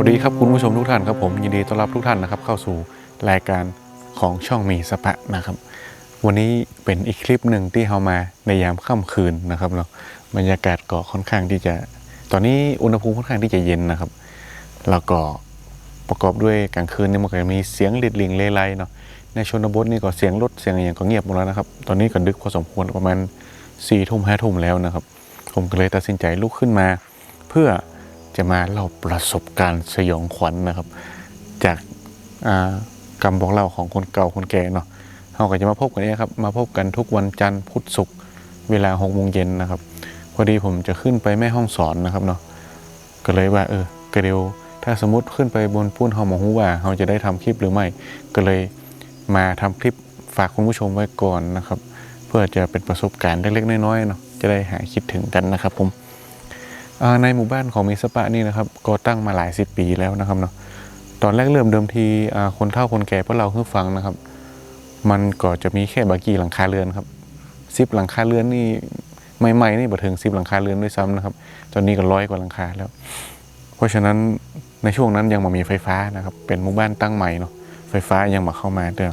วัสดีครับคุณผู้ชมทุกท่านครับผมยินดีต้อนรับทุกท่านนะครับ เข้าสู่รายการของช่องมีสปะนะครับ วันนี้เป็นอีกคลิปหนึ่งที่เรามาในยามค่ำคืนนะครับเนาะบรรยากาศก็ค่อนข้างที่จะ ตอนนี้อุณหภูมิค่อนข้างที่จะเย็นนะครับ แล้วก็ประกอบด้วยกลางคืนเนี่ยมันก็จะมีเสียงลิดลิงเลไลเนาะในชนบทนี่ก็เสียงรถเสียงอะไรอย่างก็เงียบหมดแล้วนะครับ ตอนนี้ก็ดึกพอสมควรประมาณสี่ทุ่มห้าทุ่มแล้วนะครับ ผมก็เลยตัดสินใจลุกขึ้นมา เพื่อ จะมาเล่าประสบการณ์สยองขวัญนะครับ จากกรรมบอกเล่าของคนเก่าคนแก่เนาะเราก็จะมาพบกันนี่ยครับ มาพบกันทุกวันจันทร์พุธศุกร์เวลาหกโมงเย็นนะครับ พอดีผมจะขึ้นไปแม่ห้องสอนนะครับเนาะก็เลยว่าเออกระเดียวถ้าสมมติขึ้นไปบนปุ้นเฮาหมหูว่าเราจะได้ทำคลิปหรือไม่ ก็เลยมาทำคลิปฝากคุณผู้ชมไว้ก่อนนะครับ เพื่อจะเป็นประสบการณ์เล็กๆน้อยๆเนาะจะได้หายคิดถึงกันนะครับผม ในหมู่บ้านของมิสปะนี่นะครับก็ตั้งมาหลายสิบปีแล้วนะครับเนาะตอนแรกเริ่มเดิมทีคนเฒ่าคนแก่พวกเราเพิ่งฟังนะครับ มันก็จะมีแค่บากี่หลังคาเรือนครับสิบหลังคาเรือนนี่ใหม่ๆนี่บ่ถึงสิบหลังคาเรือนด้วยซ้ำนะครับ ตอนนี้ก็ร้อยกว่าหลังคาแล้ว เพราะฉะนั้นในช่วงนั้นยังไมามีไฟฟ้านะครับ เป็นหมู่บ้านตั้งใหม่เนาะไฟฟ้ายังมาเข้ามาเด้อ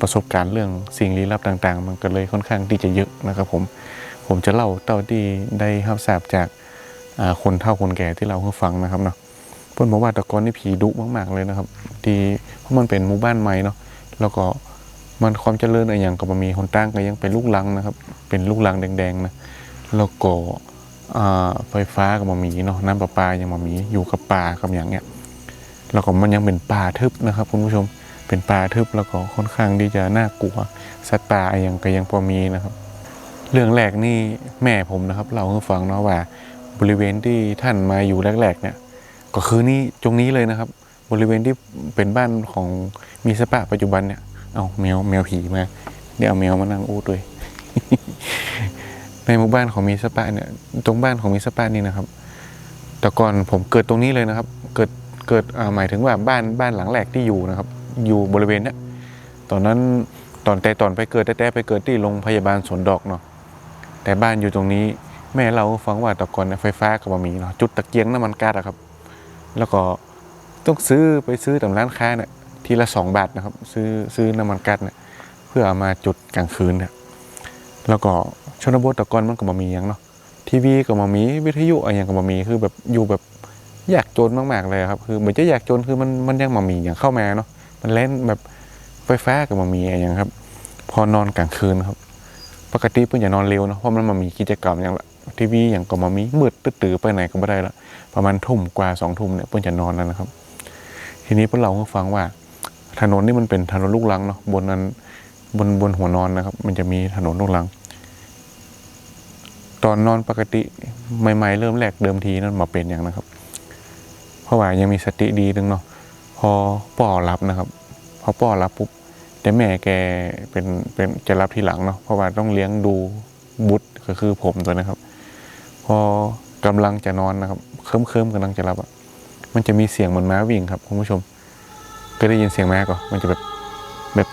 ประสบการณ์เรื่องสิ่งลี้ลับต่าง ๆ มันก็เลยค่อนข้างที่จะเยอะนะครับ ผมผมจะเล่าเท่าที่ได้รับทราบจาก คนเฒ่าคนแก่ที่เราเพิ่งฟังนะครับเนาะเพิ่นบอกว่าตะกอนนี่ผีดุมากๆเลยนะครับที่เพราะมันเป็นหมู่บ้านใหม่เนาะแล้วก็มันความเจริญอะไรอย่างก็บ่มีคนตั้งก็ยังเป็นลูกลังนะครับ เป็นลูกลังแดงๆนะแล้วก็ไฟฟ้าก็บ่มีเนาะน้ำประปายังบ่มีอยู่กับป่ากับอย่างเงี้ยแล้วก็มันยังเป็นป่าทึบนะครับคุณผู้ชมเป็นป่าทึบแล้วก็ค่อนข้างที่จะน่ากลัวสัตว์ป่าอะไรอย่างก็ยังพอมีนะครับ เรื่องแรกนี่แม่ผมนะครับ เราให้ฟังเนาะว่า บริเวณที่ท่านมาอยู่แรกๆ เนี่ย ก็คือนี่ตรงนี้เลยนะครับ บริเวณที่เป็นบ้านของมีสปะปัจจุบันเนี่ย เอาแมวแมวผีมา เดี๋ยวเอาแมวมานั่งอู้ด้วย ในหมู่บ้านของมีสปะเนี่ย ตรงบ้านของมีสปะนี่นะครับ แต่ก่อนผมเกิดตรงนี้เลยนะครับ เกิดเกิดอ่าหมายถึงว่าบ้านบ้านหลังแรกที่อยู่นะครับ อยู่บริเวณเนี้ยตอนนั้นตอนแต่ตอนไปเกิดแต่แต่ไปเกิดที่โรงพยาบาลสวนดอกเนาะแต่บ้านอยู่ตรงนี้ แม่เราฟังว่าตะกอนไฟฟ้าก็บ่มีเนาะจุดตะเกียงน้ำมันก๊าซอะครับ แล้วก็ต้องซื้อไปซื้อตามร้านค้าเนี่ยทีละสองบาทนะครับ ซื้อซื้อน้ำมันก๊าซเนี่ยเพื่อเอามาจุดกลางคืนเนี่ยแล้วก็ชนบทตะกอนมันก็บ่มีหยังเนาะทีวีก็บ่มีวิทยุอะไรอย่างก็บ่มีคือแบบอยู่แบบอยากจนมากๆเลยครับ คือเหมือนจะอยากจนคือมันมันยังบ่มีอย่างเข้ามาเนาะมันเล่นแบบไฟฟ้าก็บ่มีอะไรอย่างครับ พอนอนกลางคืนครับ ปกติเพิ่นจะนอนเร็วเนะเพราะมันมามีกิจกรรมอย่างละ ทีวีอย่างก็มามีมืดตื้อไปไหนก็ไม่ได้ละประมาณทุ่มกว่าสองทุ่มเนี่ยเพิ่นจะนอนแล้วนะครับ ทีนี้เพิ่นเล่าให้ฟังว่า ถนนนี่มันเป็นถนนลูกรังเนาะบนนั้นบนบนหัวนอนนะครับ มันจะมีถนนลูกรัง ตอนนอนปกติใหม่ๆเริ่มแรกเดิมทีนั่นมาเป็นอย่างนะครับ เพราะว่ายังมีสติดีนึงเนาะพอป่อรับนะครับ พอป่อรับปุ๊บแต่แม่แกเป็นเป็นจะรับทีหลังเนาะเพราะว่าต้องเลี้ยงดูบุตรก็คือผมตัวนะครับ พอกำลังจะนอนนะครับเคิมเคลิ้มกำลังจะรับอะมันจะมีเสียงเหมือนม้าวิ่งครับคุณผู้ชมเคยได้ยินเสียงม้าก่อนมันจะแบบแบบ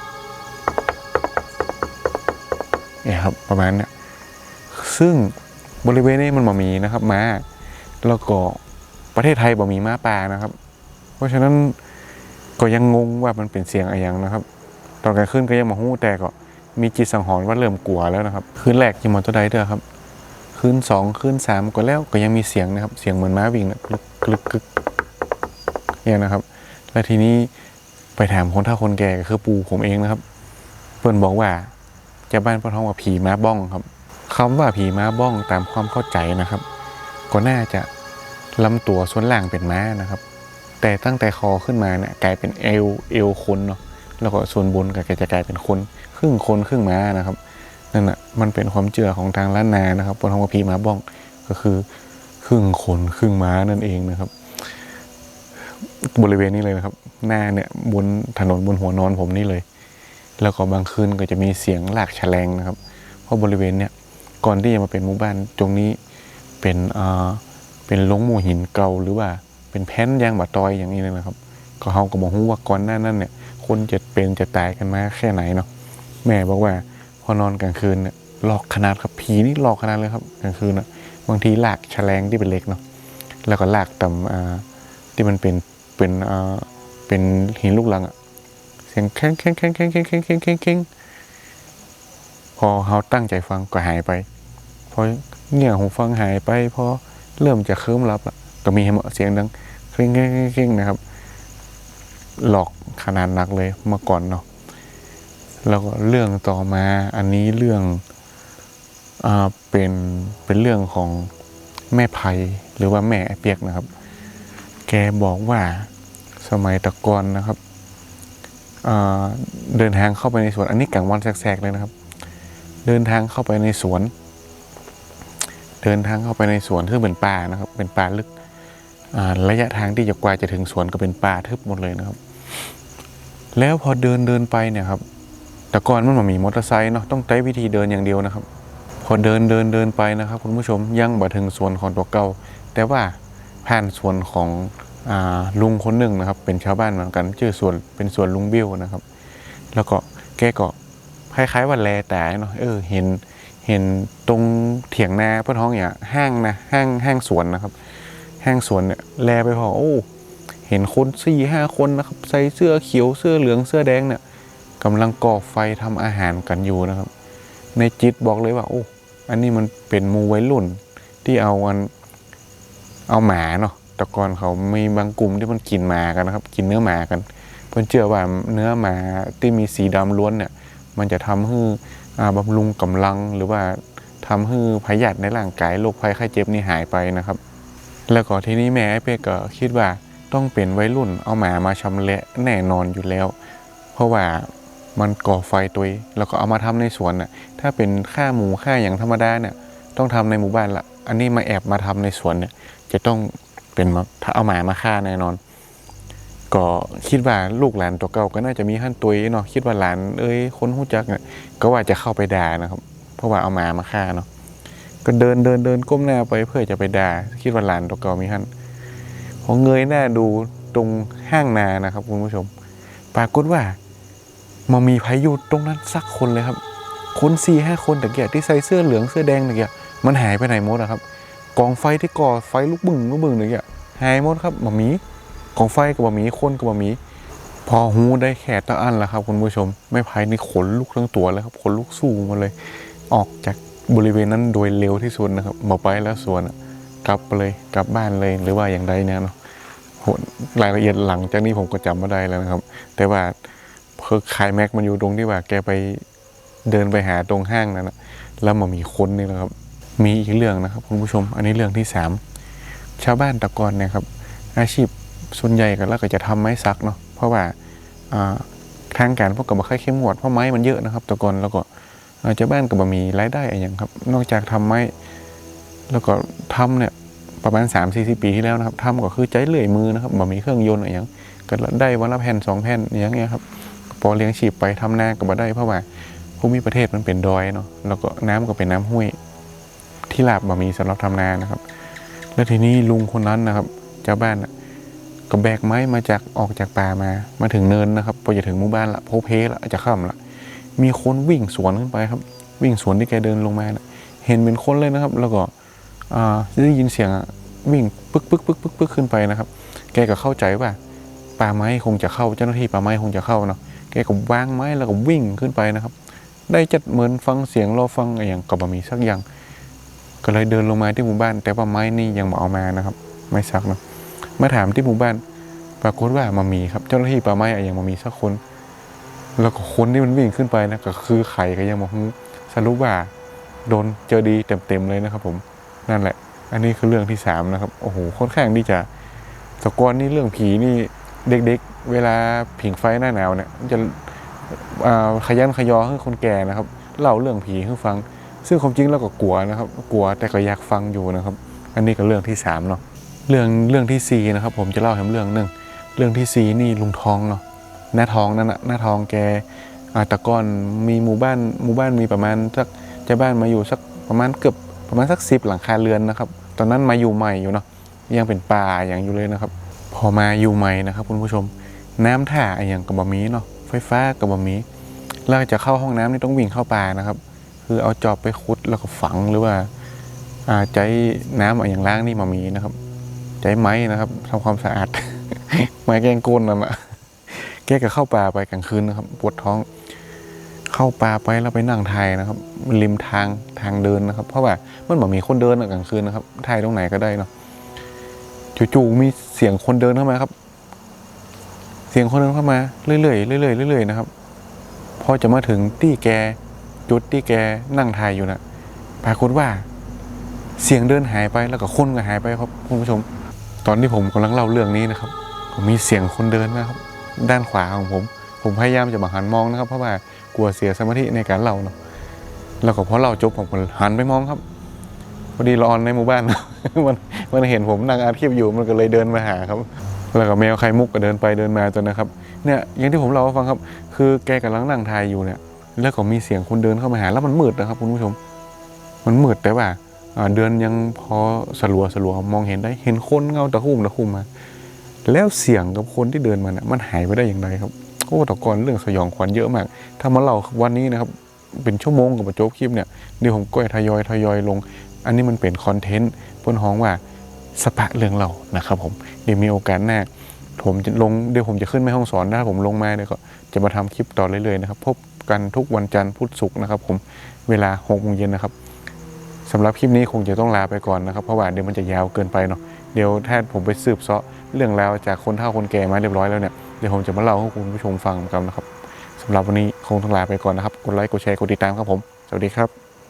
เนี่ยครับประมาณเนี้ยซึ่งบริเวณนี้มันบ่มีนะครับม้าแล้วก็ประเทศไทยบ่มีม้าป่านะครับ เพราะฉะนั้นก็ยังงงว่ามันเป็นเสียงอะไรอย่างนะครับ ตอนกลางคืนก็ยังมาหู้แต่ก็มีจิตสังหรณ์ว่าเริ่มกลัวแล้วนะครับ คืนแรกยังมอเตอร์ไดเด้อครับ คืนสองคืนสามก็แล้วก็ยังมีเสียงนะครับ เสียงเหมือนม้าวิ่งนะกลึกกลึกกึกเนี่ยนะครับ แล้วทีนี้ไปถามคนเฒ่าคนแก่ก็คือปู่ผมเองนะครับ เพื่อนบอกว่าจะบ้านพ่อท้องว่าผีม้าบ้องครับคำว่าผีม้าบ้องตามความเข้าใจนะครับ ก็น่าจะลำตัวส่วนล่างเป็นม้านะครับ แต่ตั้งแต่คอขึ้นมาเนี่ยกลายเป็นเอวเอวคนเนาะแล้วก็ส่วนบนก็จะกลายเป็นคน ครึ่งคนครึ่งม้านะครับ นั่นแหะมันเป็นความเชื่อของทางล้านนานะครับบนทองกระพีมาบ้องก็คือครึ่งคนครึ่งม้านั่นเองนะครับ บริเวณนี้เลยนะครับ หน้าเนี่ยบนถนนบนหัวนอนผมนี่เลย แล้วก็บางคืนก็จะมีเสียงหลากแฉลงนะครับ เพราะบริเวณเนี่ยก่อนที่จะมาเป็นหมู่บ้านตรงนี้เป็นอ่าเป็นลงหมู่หินเก่าหรือว่าเป็นแผ่นยางบะตอยอย่างนี้เลยนะครับ ก็เขาก็บอกว่าก่อนหน้านั้นเนี่ย คนจะเป็นจะตายกันมาแค่ไหนเนาะแม่บอกว่า พอนอนกลางคืนเนี่ยหลอกขนาดครับผีนี่หลอกขนาดเลยครับกลางคืนนะบางทีหลากแฉลงที่เป็นเล็กเนาะแล้วก็หลากต่ำอ่าที่มันเป็นเป็นอ่าเป็นหินลูกลังอะเสียงแข้งแข้งแข้งแข้งแข้งแข้งแข้งแข้งแข้งพอเขาตั้งใจฟังก็หายไปพอเงี่ยหูฟังหายไปพอเริ่มจะเคลิ้มหลับละก็มีเสียงดังเคร่งเคร่งเคร่งเคร่งนะครับ หลอกขนาดหนักเลยเมื่อก่อนเนาะ แล้วก็เรื่องต่อมาอันนี้เรื่องอเป็นเป็นเรื่องของแม่ไพหรือว่าแม่เปียกนะครับ แกบอกว่าสมัยตะกอนนะครับเดินทางเข้าไปในสวน อันนี้กลางวันแสกๆเลยนะครับ เดินทางเข้าไปในสวน เดินทางเข้าไปในสวนซึ่งเป็นป่านะครับ เป็นป่าลึกระยะทางที่จะกว่าจะถึงสวนก็เป็นป่าทึบหมดเลยนะครับ แล้วพอเดินเดินไปเนี่ยครับ แต่ก่อนมันมมีมอเตอร์ไซค์เนาะต้องใช้วิธีเดินอย่างเดียวนะครับ พอเดินเดินเดินไปนะครับ คุณผู้ชมยังบ่ถึงสวนของตัวเก่า แต่ว่าผ่านสวนของอลุงคนหนึ่งนะครับ เป็นชาวบ้านเหมือนกันชื่อสวนเป็นสวนลุงบิ้วนะครับ แล้วก็แกก็คล้ายๆว่าแลแต่เนาะเออเห็นเห็นตรงเถียงนาพื่อท้องอย่างห้างนะห้างห้างสวนนะครับ ห้างสวนเนี่ยแลไปพอโอ้ เห็นคนสี่ห้าคนนะครับ ใส่เสื้อเขียวเสื้อเหลืองเสื้อแดงเนี่ย กำลังก่อไฟทำอาหารกันอยู่นะครับ ในจิตบอกเลยว่า โอ้ อันนี้มันเป็นมูวัยรุ่น ที่เอาอันเอาหมาเนาะแต่ก่อนเขามีบางกลุ่มที่มันกินหมากันนะครับ กินเนื้อหมากัน เพื่อนเชื่อว่าเนื้อหมาที่มีสีดำล้วนเนี่ย มันจะทำให้อ่ารุงกำลังหรือว่าทำให้พยาธิในร่างกายโรคภัยไข้เจ็บนี่หายไปนะครับ แล้วก็ทีนี้แม่ไอ้เป้ก็คิดว่าต้องเป็นวัยรุ่นเอาหมามาชำแหละแน่นอนอยู่แล้ว เพราะว่า มันก่อไฟตัวเองแล้วก็เอามาทำในสวนน่ะถ้าเป็นฆ่าหมูฆ่าอย่างธรรมดาเนี่ยต้องทำในหมู่บ้านละอันนี้มาแอบมาทำในสวนเนี่ยจะต้องเป็นมาถ้าเอาหมามาฆ่าแน่นอน ก็คิดว่าลูกหลานตัวเก่าก็น่าจะมีขั้นตัวเนาะคิดว่าหลานเอ้ยคนหู้จักเนี่ยก็ว่าจะเข้าไปด่านะครับ เพราะว่าเอาหมามาฆ่าเนาะก็เดินเดินเดินก้มหน้าไปเพื่อจะไปด่าคิดว่าหลานตัวเก่ามีขั้นพอเงยหน้าดูตรงห้างนานะครับคุณผู้ชม ปรากฏว่า มามีพายุตรงนั้นสักคนเลยครับ คนสี่ห้าคนแต่เกียที่ใส่เสื้อเหลืองเสื้อแดงแต่เกียมันหายไปไหนหมดอะครับ กองไฟที่ก่อไฟลุกบึ้งลุกบึ้งแต่เกียหายหมดครับบะหมีกองไฟกับบะหมีคนกับบะหมีพอหูได้แค่ตะอันแล้วครับคุณผู้ชมไม่ภายนี่ขนลุกทั้งตัวเลยครับขนลุกสู้มาเลย ออกจากบริเวณนั้นโดยเร็วที่สุดนะครับบอกไปแล้วสวนกลับไปเลยกลับบ้านเลยหรือว่าอย่างใดเนี่ยเนาะโหรายละเอียดหลังจากนี้ผมก็จำไม่ได้แล้วนะครับ แต่ว่า เพิกคายแม็กมันอยู่ตรงที่ว่าแกไปเดินไปหาตรงห้างนั้นนะแล้วมันมีคนนี่แหละครับ มีอีกเรื่องนะครับคุณผู้ชม อันนี้เรื่องที่สามชาวบ้านตะกอนเนี่ยครับ อาชีพส่วนใหญ่ก็แล้วก็จะทำไม้ซักเนาะเพราะว่าทางการพวกกับมาค่อยเข้มงวดเพราะไม้มันเยอะนะครับตะกอนแล้วก็อ่าชาวบ้านก็บ่มีรายได้อะไรอย่างครับ นอกจากทำไม้แล้วก็ทำเนี่ยประมาณ3ามสี่สิปีที่แล้วนะครับทำก็คือใจเลื่อยมือนะครับบ่มีเครื่องยนต์อะไรอย่างก็ได้วันละแผ่นสองแผ่นอย่างเงี้ยครับ พอเลี้ยงชีพไปทำนาก็บ่ได้เพราะว่าภูมิประเทศมันเป็นดอยเนาะแล้วก็น้ำก็เป็นน้ำห้วย ที่ลาบบ่มีสำหรับทำนานะครับ แล้วทีนี้ลุงคนนั้นนะครับเจ้าบ้านนะก็แบกไม้มาจากออกจากป่ามามาถึงเนินนะครับพอจะถึงหมู่บ้านละโพเพละจะค่ำละมีคนวิ่งสวนขึ้นไปครับ วิ่งสวนที่แกเดินลงมานะเห็นเป็นคนเลยนะครับ แล้วก็ได้ยินเสียงวิ่งปึ๊กปึ๊กปึ๊กปึ๊กปึ๊กขึ้นไปนะครับ แกก็เข้าใจว่าป่าไม้คงจะเข้าเจ้าหน้าที่ป่าไม้คงจะเข้าเนาะ แกก็วางไม้แล้วก็วิ่งขึ้นไปนะครับ ได้จัดเหมือนฟังเสียงรอฟังอะไรอย่างก็บ่มีสักอย่าง ก็เลยเดินลงมาที่หมู่บ้าน แต่ว่าไม้นี่ยังบ่เอามานะครับ ไม่ซักนะมาถามที่หมู่บ้าน ปรากฏว่ามามีครับ เจ้าหน้าที่ป่าไม้อะยังมามีสักคน แล้วก็คนที่มันวิ่งขึ้นไปนะก็คือไข่ก็ยังมาฮู้สรุปว่าโดนเจอดีเต็มๆเลยนะครับ ผมนั่นแหละ อันนี้คือเรื่องที่สามนะครับโอ้โหค่อนข้างที่จะแตะกอนนี่เรื่องผีนี่ เด็กๆ เวลาผิงไฟหน้าหนาวเนี่ยจะขยันขยอให้คนแก่นะครับเล่าเรื่องผีให้ฟัง ซึ่งความจริงเราก็กลัวนะครับ กลัวแต่ก็อยากฟังอยู่นะครับ อันนี้ก็เรื่องที่สามเนาะเรื่องเรื่องที่สี่นะครับ ผมจะเล่าให้เรื่องหนึ่งเรื่องที่สี่นี่ลุงทองเนาะหน้าทองนั่นนะหน้าทองแกอาแตะกอนมีหมู่บ้านหมู่บ้านมีประมาณสักเจ้าบ้านมาอยู่สักประมาณเกือบประมาณสักสิบหลังคาเรือนนะครับ ตอนนั้นมาอยู่ใหม่อยู่เนาะยังเป็นป่าอย่างอยู่เลยนะครับ พอมาอยู่ใหม่นะครับคุณผู้ชม น้ำท่าอะไรอย่างกับบะมีเนาะไฟฟ้ากับบะมีแล้วจะเข้าห้องน้ำนี่ต้องวิ่งเข้าป่านะครับ คือเอาจอบไปขุดแล้วก็ฝังหรือว่าอาใจน้ำอะไรอย่างล้างนี่มามีนะครับ ใจไม้นะครับทำความสะอาด ไม้แกงโกนนั่นแหะแกก็เข้าป่าไปกลางคืนนะครับ ปวดท้อง เข้าป่าไปแล้วไปนั่งไทยนะครับริมทางทางเดินนะครับ เพราะว่ามันบ่มีคนเดินกลางคืนนะครับไทยตรงไหนก็ได้เนาะ จู่ๆมีเสียงคนเดินเข้ามาครับ เสียงคนเดินเข้ามาเรื่อยๆเรื่อยๆเรื่อยๆนะครับ พอจะมาถึงที่แกจุดที่แกนั่งทายอยู่นะปรากฏว่า เสียงเดินหายไปแล้วก็คนก็หายไปครับคุณผู้ชม ตอนที่ผมกำลังเล่าเรื่องนี้นะครับผมมีเสียงคนเดินนะครับ ด้านขวาของผม ผมพยายามจะมาหันมองนะครับ เพราะว่ากลัวเสียสมาธิในการเล่าเนาะแล้วก็พอเล่าจบผมก็หันไปมองครับ พอดีรอนในหมู่บ้าน มันมันเห็นผมนั่งอัดคลิปอยู่มันก็เลยเดินมาหาครับ แล้วก็แมวไข่มุกก็เดินไปเดินมาจนนะครับเนี่ยอย่างที่ผมเล่าให้ฟังครับ คือแกกำลังนั่งทายอยู่เนี่ย แล้วก็มีเสียงคนเดินเข้ามาหาแล้วมันมืดนะครับคุณผู้ชม มันมืดแต่ว่าเดือนยังพอสลัวสลัวมองเห็นได้เห็นคนเงาตะคุ่มตะคุ่มมา แล้วเสียงกับคนที่เดินมาเนี่ยมันหายไปได้อย่างไรครับโอ้แต่ก่อนเรื่องสยองขวัญเยอะมาก ถ้ามาเล่าวันนี้นะครับเป็นชั่วโมงกับประโจบคลิปเนี่ยเดี๋ยวผมก็ทยอยทยอยลง อันนี้มันเป็นคอนเทนต์บนห้องว่าสปะเรื่องเรานะครับผมเดี๋ยวมีโอกาสหน้าผมจะลงเดี๋ยวผมจะขึ้นแม่ห้องสอนถ้าผมลงมาเดี๋ยวก็จะมาทำคลิปต่อเรื่อยๆนะครับ พบกันทุกวันจันทร์พุธศุกร์นะครับ ผมเวลาหกโมงเย็นนะครับสำหรับคลิปนี้คงจะต้องลาไปก่อนนะครับเพราะว่าเดี๋ยวมันจะยาวเกินไปเนาะเดี๋ยวถ้าผมไปสืบเสาะเรื่องราวจากคนเฒ่าคนแก่มาเรียบร้อยแล้วเนี่ยเดี๋ยวผมจะมาเล่าให้คุณผู้ชมฟังกันนะครับสำหรับวันนี้คงต้องลาไปก่อนนะครับกดไลค์กดแชร์กดติดตามครับผม สวัสดีครับ